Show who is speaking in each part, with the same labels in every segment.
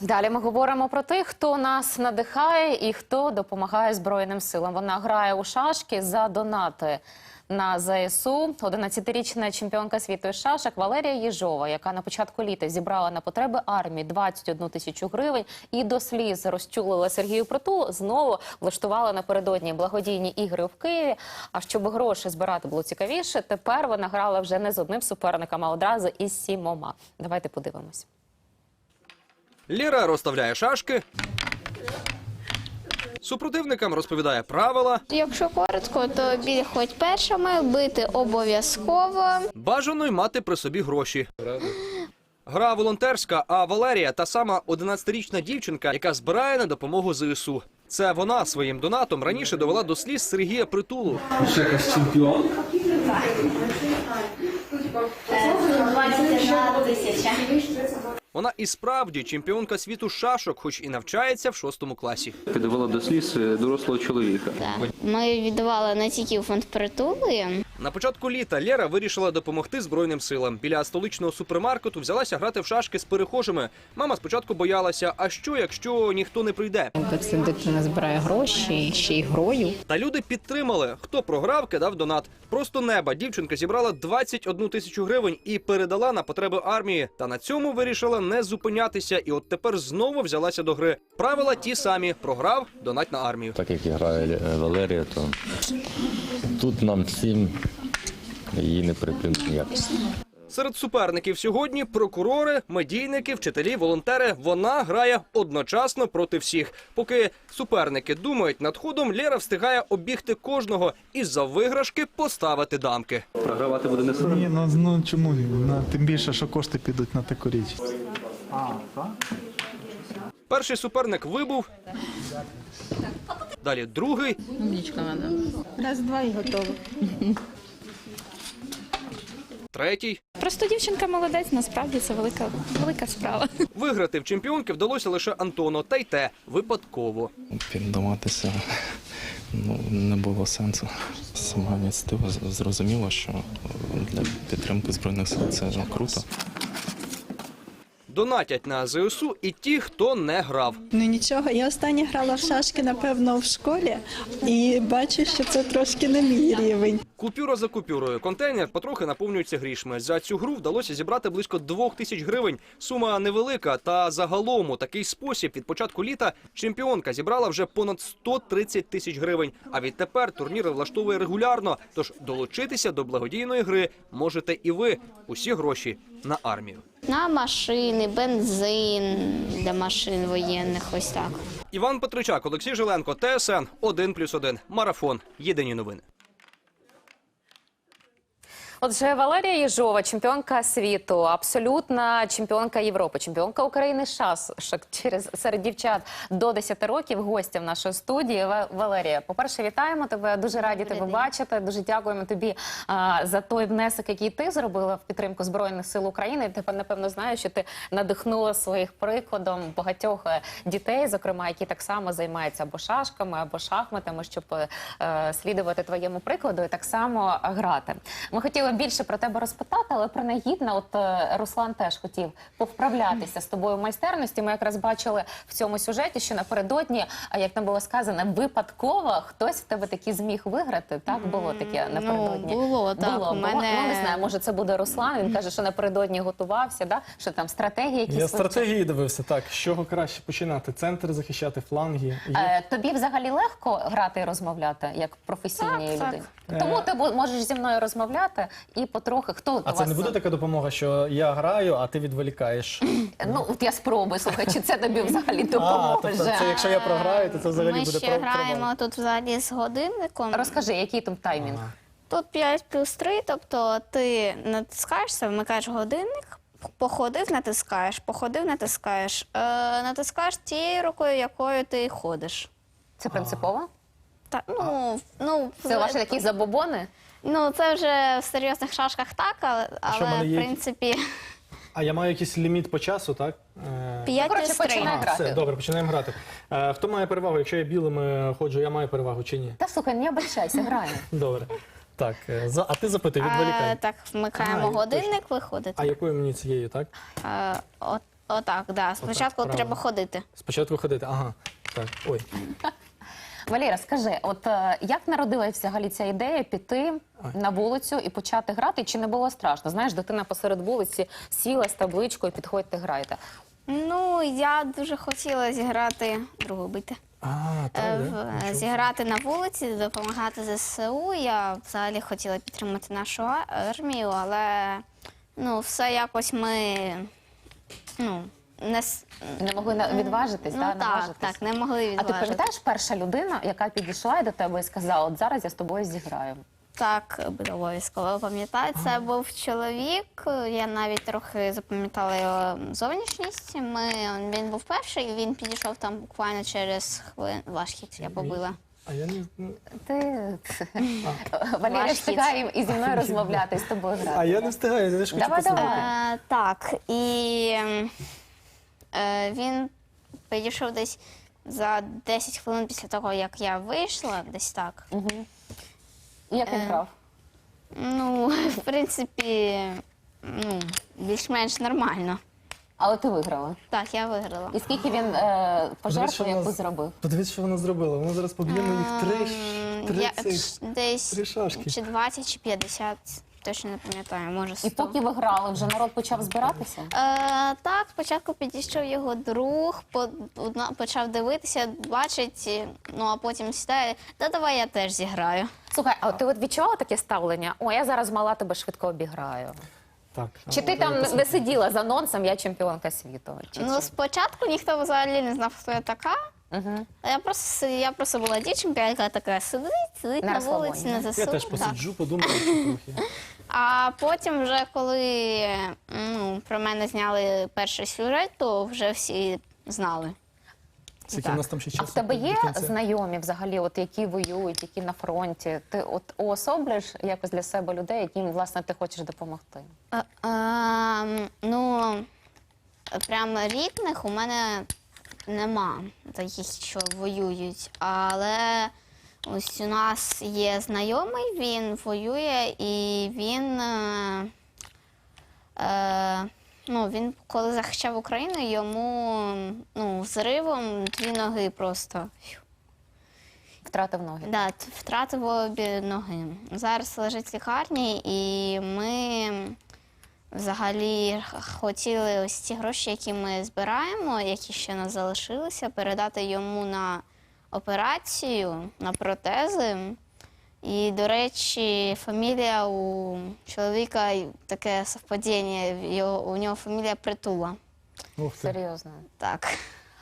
Speaker 1: Далі ми говоримо про тих, хто нас надихає і хто допомагає Збройним силам. Вона грає у шашки за донати на ЗСУ. 11-річна чемпіонка світу із шашок Валерія Єжова, яка на початку літа зібрала на потреби армії 21 тисячу гривень і до сліз розчулила Сергію Притулу, знову влаштувала напередодні благодійні ігри в Києві. А щоб гроші збирати було цікавіше, тепер вона грала вже не з одним суперником, а одразу із сімома. Давайте подивимось.
Speaker 2: Ліра розставляє шашки. Супротивникам розповідає правила.
Speaker 3: Якщо коротко, то біль хоч першими, бити обов'язково.
Speaker 2: Бажано й мати при собі гроші. Гра волонтерська, а Валерія та сама 11-річна дівчинка, яка збирає на допомогу ЗСУ. Це вона своїм донатом раніше довела до сліз Сергія Притулу.
Speaker 4: Ще якась чемпіон.
Speaker 3: 21 тисяча.
Speaker 2: Вона і справді чемпіонка світу шашок, хоч і навчається в шостому класі.
Speaker 4: Ти довела до сліз е, дорослого чоловіка.
Speaker 3: Так. Ми віддавали не тільки фонд притули.
Speaker 2: На початку літа Лера вирішила допомогти Збройним силам. Біля столичного супермаркету взялася грати в шашки з перехожими. Мама спочатку боялася, а що, якщо ніхто не прийде?
Speaker 5: Ця дитина збирає гроші ще й грою.
Speaker 2: Та люди підтримали. Хто програв, кидав донат. Просто неба дівчинка зібрала 21 тисячу гривень і передала на потреби армії. Та на цьому вирішила не зупинятися. І от тепер знову взялася до гри. Правила ті самі: програв, донать на армію.
Speaker 6: Так як грає е, Валерія, то тут нам всім її не припинить ніяк.
Speaker 2: Серед суперників сьогодні прокурори, медійники, вчителі, волонтери. Вона грає одночасно проти всіх. Поки суперники думають над ходом, Лера встигає обігти кожного і за виграшки поставити дамки.
Speaker 4: Програвати буде не соромно.
Speaker 7: Ні, ну, ну чому? Ну, тим більше, що кошти підуть на таку річ.
Speaker 2: Перший суперник вибув. Далі другий.
Speaker 5: Раз-два і готово.
Speaker 2: Третій.
Speaker 8: Просто дівчинка молодець, насправді це велика, велика справа.
Speaker 2: Виграти в чемпіонки вдалося лише Антону, та й те випадково.
Speaker 9: Піддаватися ну, не було сенсу. Сама ініціатива з- зрозуміла, що для підтримки збройних сил це круто.
Speaker 2: Донатять на ЗСУ і ті, хто не грав.
Speaker 10: Ну нічого, я останнє грала в шашки, напевно, в школі, і бачу, що це трошки не мій рівень.
Speaker 2: Купюра за купюрою. Контейнер потрохи наповнюється грішми. За цю гру вдалося зібрати близько двох тисяч гривень. Сума невелика, та загалом у такий спосіб від початку літа чемпіонка зібрала вже понад 130 тисяч гривень. А відтепер турнір влаштовує регулярно. Тож долучитися до благодійної гри можете і ви. Усі гроші на армію.
Speaker 3: На машини, бензин для машин воєнних. Ось так.
Speaker 2: Іван Петричак, Олексій Жиленко, ТСН 1+,1. Марафон. Єдині новини.
Speaker 1: Отже, Валерія Єжова, чемпіонка світу, абсолютна чемпіонка Європи, чемпіонка України шашок через серед дівчат до 10 років. Гостя в нашої студії. Ва- Валерія, по-перше, вітаємо тебе. Дуже раді тебе бачити. Дуже дякуємо тобі а, за той внесок, який ти зробила в підтримку збройних сил України. Тепер напевно знаєш, що ти надихнула своїх прикладом багатьох е, дітей, зокрема, які так само займаються або шашками, або шахматами, щоб е, слідувати твоєму прикладу і так само грати. Ми хотіли більше про тебе розпитати, але принагідно, от е, Руслан теж хотів повправлятися з тобою в майстерності. Ми якраз бачили в цьому сюжеті, що напередодні, а як там було сказано, випадково хтось в тебе таки зміг виграти. Так було таке напередодні.
Speaker 3: Ну, було, так.
Speaker 1: Було,
Speaker 3: У
Speaker 1: було.
Speaker 3: мене-
Speaker 1: Ну, не знаю, може це буде Руслан. Він каже, що напередодні готувався, да? що там стратегії якісь
Speaker 11: Я стратегії дивився так. З чого краще починати? Центр захищати, фланги. Є-
Speaker 1: Е, тобі взагалі легко грати і розмовляти як професійній
Speaker 3: Так,
Speaker 1: людині?
Speaker 11: так.
Speaker 1: Тому
Speaker 11: Е.
Speaker 1: ти бу- можеш зі мною розмовляти і потрохи хто
Speaker 11: А
Speaker 1: у
Speaker 11: це
Speaker 1: вас
Speaker 11: не буде така допомога, що я граю, а ти відволікаєш.
Speaker 1: ну от я спробую слухай, чи це тобі взагалі
Speaker 11: А, тобто це якщо я програю, то це взагалі
Speaker 3: Ми
Speaker 11: буде
Speaker 3: ще
Speaker 11: про-
Speaker 3: граємо
Speaker 11: провал.
Speaker 3: тут взагалі з годинником.
Speaker 1: Розкажи, який там таймінг?
Speaker 3: Тут 5 плюс 3, тобто ти натискаєшся, вмикаєш годинник, походив, натискаєш, походив, натискаєш. Е, натискаєш тією рукою, якою ти ходиш.
Speaker 1: Це принципово?
Speaker 3: Так, ну, ну,
Speaker 1: Це
Speaker 3: в-
Speaker 1: ваші такі забобони?
Speaker 3: Ну, це вже в серйозних шашках так, але,
Speaker 11: що, в
Speaker 3: але
Speaker 11: мене
Speaker 3: в
Speaker 11: є-
Speaker 3: принципі
Speaker 11: А я маю якийсь ліміт по часу, так? Е,
Speaker 3: 5
Speaker 1: коротше,
Speaker 3: 3.
Speaker 1: починай.
Speaker 11: а,
Speaker 1: грати.
Speaker 11: все, добре, починаємо грати. Е, Хто має перевагу? Якщо я білими ходжу, я маю перевагу чи ні?
Speaker 1: Та слухай, не обольщайся, граємо.
Speaker 11: Добре. Так, е, за- а ти запитуй,
Speaker 3: Е,
Speaker 11: відволікай.
Speaker 3: так, вмикаємо
Speaker 11: А,
Speaker 3: годинник, виходить.
Speaker 11: А якою мені цією, так?
Speaker 3: Е, от Отак, да. Спочатку
Speaker 11: правильно.
Speaker 3: треба ходити.
Speaker 11: Спочатку ходити. Ага. Так, ой.
Speaker 1: Валера, скажи, от е, як народилась взагалі ця ідея піти на вулицю і почати грати? Чи не було страшно? Знаєш, дитина посеред вулиці сіла з табличкою, підходьте, грайте.
Speaker 3: Ну, я дуже хотіла зіграти другу бити.
Speaker 11: А,
Speaker 3: Е,
Speaker 11: так,
Speaker 3: в-
Speaker 11: Нічого.
Speaker 3: зіграти на вулиці, допомагати ЗСУ. Я взагалі хотіла підтримати нашу а- армію, але ну, все якось ми ну, не, с-
Speaker 1: Не могли на- відважитись,
Speaker 3: ну,
Speaker 1: да,
Speaker 3: так,
Speaker 1: наважитись?
Speaker 3: так, не могли
Speaker 1: А
Speaker 3: відважити.
Speaker 1: ти пам'ятаєш перша людина, яка підійшла до тебе і сказала, от зараз я з тобою зіграю?
Speaker 3: Так, буде обов'язково пам'ятаю. Це був чоловік. Я навіть трохи запам'ятала його зовнішність. Ми, він був перший, він підійшов там буквально через хвилин. Важкість я побила.
Speaker 11: А я не ну,
Speaker 1: Ти Валерія
Speaker 3: Ваш
Speaker 1: встигає і зі мною розмовляти, і з тобою грати.
Speaker 11: а я не встигаю, я теж хочу
Speaker 1: Давай, давай.
Speaker 3: Е, так, і е, він підійшов десь за 10 хвилин після того, як я вийшла, десь так.
Speaker 1: І як він
Speaker 3: Е,
Speaker 1: грав?
Speaker 3: Ну, в принципі, ну, більш-менш нормально.
Speaker 1: Але ти виграла.
Speaker 3: Так, я виграла.
Speaker 1: І скільки він е, пожертв
Speaker 11: що
Speaker 1: яку
Speaker 11: вона з-
Speaker 1: зробив?
Speaker 11: Подивіться, що вона зробила. Вона зараз поб'є моїх три,
Speaker 3: Ем,
Speaker 11: три
Speaker 3: я,
Speaker 11: цих.
Speaker 3: десь
Speaker 11: три шашки.
Speaker 3: чи 20, чи 50, точно не пам'ятаю, може 100.
Speaker 1: І поки ви грали, вже народ почав збиратися?
Speaker 3: Е, так, спочатку підійшов його друг, по, одна- почав дивитися, бачить, ну а потім сідає, та давай я теж зіграю.
Speaker 1: Слухай, а ти от відчувала таке ставлення? О, я зараз мала тебе швидко обіграю.
Speaker 11: Так.
Speaker 1: Чи ти там не сиділа за анонсом, я чемпіонка світу? Чи,
Speaker 3: Ну,
Speaker 1: чи?
Speaker 3: спочатку ніхто взагалі не знав, хто я така.
Speaker 1: Угу.
Speaker 3: Я просто, я просто була дівчинка, яка така сидить, сидить
Speaker 1: На
Speaker 3: на, вулиці, на ЗСУ.
Speaker 11: Я теж посиджу, подумаю трохи.
Speaker 3: А потім, вже коли ну, про мене зняли перший сюжет, то вже всі знали.
Speaker 11: Скільки у нас там ще
Speaker 1: А в тебе є знайомі взагалі, от які воюють, які на фронті? Ти от уособлюєш якось для себе людей, яким власне ти хочеш допомогти?
Speaker 3: А, ем, ну, прямо рідних у мене нема таких, що воюють. Але ось у нас є знайомий, він воює і він. Е, е, ну, він коли захищав Україну, йому ну, взривом дві ноги просто.
Speaker 1: Втратив ноги.
Speaker 3: Да, втратив обі ноги. Зараз лежить в лікарні, і ми взагалі хотіли ось ці гроші, які ми збираємо, які ще нас залишилися, передати йому на операцію, на протези. І, до речі, фамілія у чоловіка таке совпадіння. У нього фамілія притула.
Speaker 11: Ух ти.
Speaker 1: Серйозно.
Speaker 3: Так.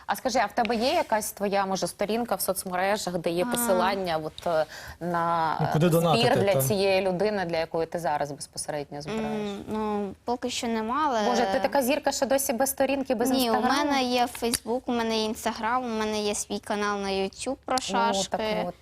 Speaker 1: А скажи, а в тебе є якась твоя може сторінка в соцмережах, де є посилання от, е, на
Speaker 11: Ну, куди донатити,
Speaker 1: збір для
Speaker 11: та?
Speaker 1: цієї людини, для якої ти зараз безпосередньо збираєш?
Speaker 3: М, Ну, поки що нема, але.
Speaker 1: Може, ти така зірка, що досі без сторінки, без
Speaker 3: Ні, у
Speaker 1: інстаграму?
Speaker 3: мене є Фейсбук, у мене є Інстаграм, у мене є свій канал на YouTube про шашки.
Speaker 1: Ну, так от.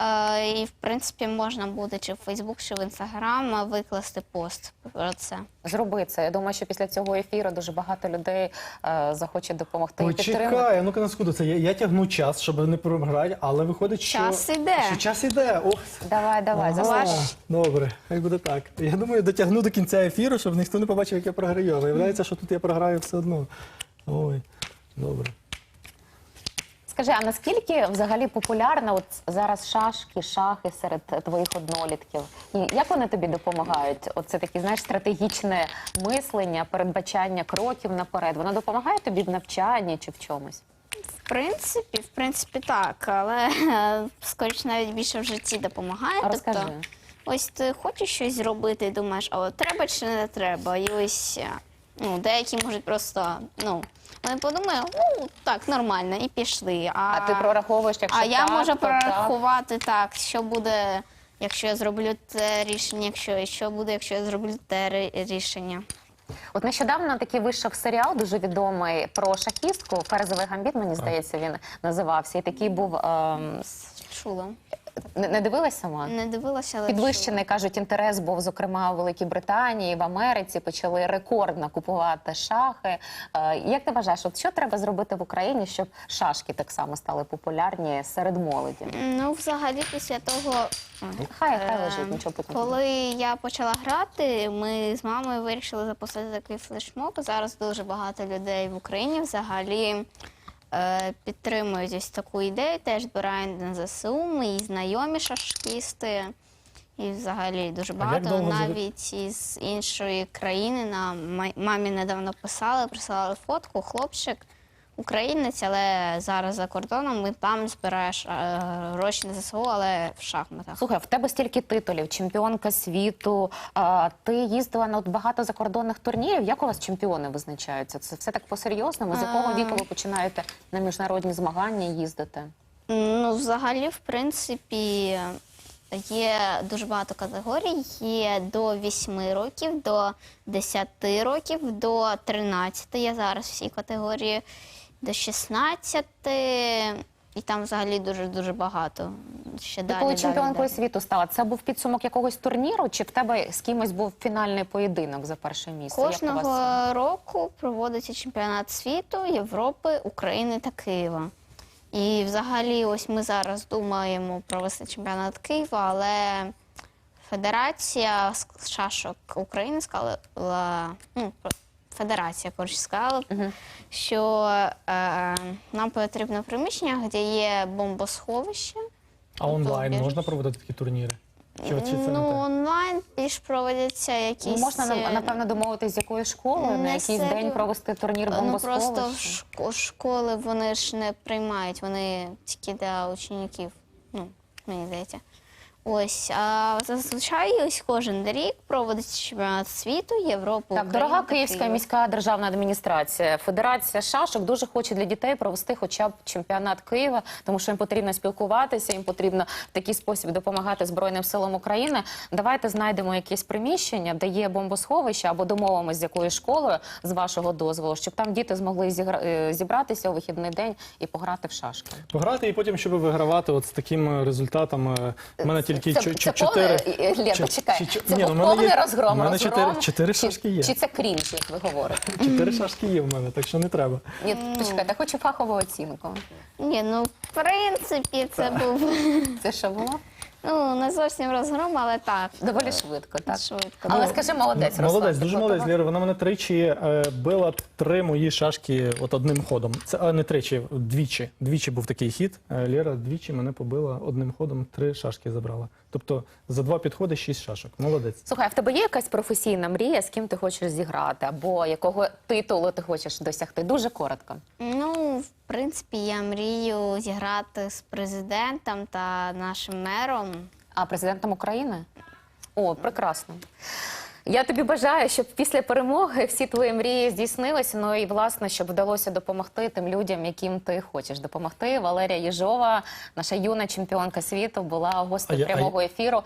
Speaker 3: Е, і, в принципі, можна буде чи в Фейсбук, чи в Інстаграм викласти пост про це.
Speaker 1: Зроби це. Я думаю, що після цього ефіру дуже багато людей е, захоче допомогти і підтримати.
Speaker 11: Почекай, ну-ка на секунду. Це я, я тягну час, щоб не програти, але виходить, що...
Speaker 3: Час іде.
Speaker 11: Що час іде. Ох,
Speaker 1: Давай, давай,
Speaker 11: Ага,
Speaker 1: залиш.
Speaker 11: Добре, хай буде так. Я думаю, дотягну до кінця ефіру, щоб ніхто не побачив, як я програю. Виявляється, що тут я програю все одно. Ой, добре.
Speaker 1: Скажи, а наскільки взагалі популярна от зараз шашки, шахи серед твоїх однолітків? І як вони тобі допомагають? Оце таке, знаєш, стратегічне мислення, передбачання кроків наперед. Воно допомагає тобі в навчанні чи в чомусь?
Speaker 3: В принципі, в принципі, так, але скоріше навіть більше в житті допомагає.
Speaker 1: Розкажи.
Speaker 3: Тобто, ось ти хочеш щось зробити і думаєш, а от треба чи не треба? І ось ну, деякі можуть просто, ну, вони подумають, ну так, нормально, і пішли. А,
Speaker 1: А ти прораховуєш, якщо
Speaker 3: а я
Speaker 1: так,
Speaker 3: можу
Speaker 1: то так.
Speaker 3: прорахувати так, що буде, якщо я зроблю те рішення, якщо що буде, якщо я зроблю те ри- рішення.
Speaker 1: От нещодавно такий вийшов серіал дуже відомий про шахістку. Ферзовий гамбіт, мені здається, він називався. І такий був ем,
Speaker 3: Чула.
Speaker 1: Не, не дивилась сама?
Speaker 3: Не дивилася, але
Speaker 1: Підвищений кажуть інтерес був зокрема у Великій Британії, в Америці почали рекордно купувати шахи. Е, Як ти вважаєш, от що треба зробити в Україні, щоб шашки так само стали популярні серед молоді?
Speaker 3: Ну, взагалі, після того,
Speaker 1: Хай хай
Speaker 3: Е,
Speaker 1: лежить, нічого
Speaker 3: коли я почала грати, ми з мамою вирішили запустити такий флешмоб. Зараз дуже багато людей в Україні взагалі е, підтримують ось таку ідею, теж збирають на ЗСУ, мої знайомі шашкісти. І взагалі дуже багато,
Speaker 11: Навіть
Speaker 3: навіть із іншої країни нам мамі недавно писали, присилали фотку, хлопчик, українець, але зараз за кордоном і там збираєш е, гроші на ЗСУ, але в шахматах.
Speaker 1: Слухай, в тебе стільки титулів, чемпіонка світу. А, ти їздила на от багато закордонних турнірів. Як у вас чемпіони визначаються? Це все так по-серйозному? З якого віку ви починаєте на міжнародні змагання їздити?
Speaker 3: Ну, взагалі, в принципі, є дуже багато категорій. Є до 8 років, до 10 років, до 13. Я зараз всі категорії до 16. І там взагалі дуже-дуже багато. Ще
Speaker 1: Ти
Speaker 3: далі,
Speaker 1: коли
Speaker 3: далі,
Speaker 1: чемпіонкою
Speaker 3: далі.
Speaker 1: світу стала, це був підсумок якогось турніру, чи в тебе з кимось був фінальний поєдинок за перше місце? Як у
Speaker 3: Кожного
Speaker 1: вас
Speaker 3: року проводиться чемпіонат світу, Європи, України та Києва. І взагалі, ось ми зараз думаємо провести чемпіонат Києва, але Федерація з шашок України сказала, ну, Федерація, коротше, сказала, що е, нам потрібно приміщення, де є бомбосховище.
Speaker 11: А онлайн
Speaker 3: Тобто,
Speaker 11: можна проводити такі турніри? Чи, чи це
Speaker 3: ну, онлайн більш проводяться якісь.
Speaker 1: Ну, можна
Speaker 3: е,
Speaker 1: напевно домовитись з якоюсь школою на якийсь
Speaker 3: серйозно.
Speaker 1: день провести турнір
Speaker 3: Ну просто школи вони ж не приймають, вони тільки для учнів. Ну, мені здається. Ось, а зазвичай ось кожен рік проводиться чемпіонат світу, Європи,
Speaker 1: Так,
Speaker 3: України
Speaker 1: дорога
Speaker 3: та
Speaker 1: Київська
Speaker 3: Києва.
Speaker 1: міська державна адміністрація, Федерація шашок дуже хоче для дітей провести хоча б чемпіонат Києва, тому що їм потрібно спілкуватися, їм потрібно в такий спосіб допомагати Збройним силам України. Давайте знайдемо якесь приміщення, де є бомбосховище, або домовимося з якоюсь школою з вашого дозволу, щоб там діти змогли зігра- е, зібратися у вихідний день і пограти в шашки.
Speaker 11: Пограти і потім, щоб вигравати от з таким результатом. е, мене тільки
Speaker 1: це,
Speaker 11: чо-
Speaker 1: це повне,
Speaker 11: чотири.
Speaker 1: е, Лєр,
Speaker 11: чи- чи- чи-
Speaker 1: це
Speaker 11: ні, ну,
Speaker 1: був повний
Speaker 11: є-
Speaker 1: розгром.
Speaker 11: в мене
Speaker 1: розгром,
Speaker 11: чотири- чотири шашки є.
Speaker 1: Чи це крінж, як ви говорите?
Speaker 11: Чотири шашки є в мене, так що не треба.
Speaker 1: Ні, почекайте, хочу фахову оцінку.
Speaker 3: Ні, ну в принципі, це був
Speaker 1: Це що було?
Speaker 3: Ну не зовсім розгром, але так.
Speaker 1: Доволі швидко, так?
Speaker 3: Швидко.
Speaker 1: Але скажи, молодець,
Speaker 11: Молодець,
Speaker 1: Руслан,
Speaker 11: дуже
Speaker 1: ти
Speaker 11: молодець? Лєра. Вона мене тричі е, била три мої шашки от одним ходом. Це а, не тричі, двічі. Двічі був такий хід. Е, Лєра двічі мене побила одним ходом, три шашки забрала. Тобто за два підходи шість шашок. Молодець.
Speaker 1: Слухай, а в тебе є якась професійна мрія, з ким ти хочеш зіграти, або якого титулу ти хочеш досягти? Дуже коротко.
Speaker 3: Ну, в принципі, я мрію зіграти з президентом та нашим мером.
Speaker 1: А президентом України? О, прекрасно. Я тобі бажаю, щоб після перемоги всі твої мрії здійснилися. Ну і власне, щоб вдалося допомогти тим людям, яким ти хочеш допомогти. Валерія Єжова, наша юна чемпіонка світу, була
Speaker 11: я-
Speaker 1: прямого ефіру.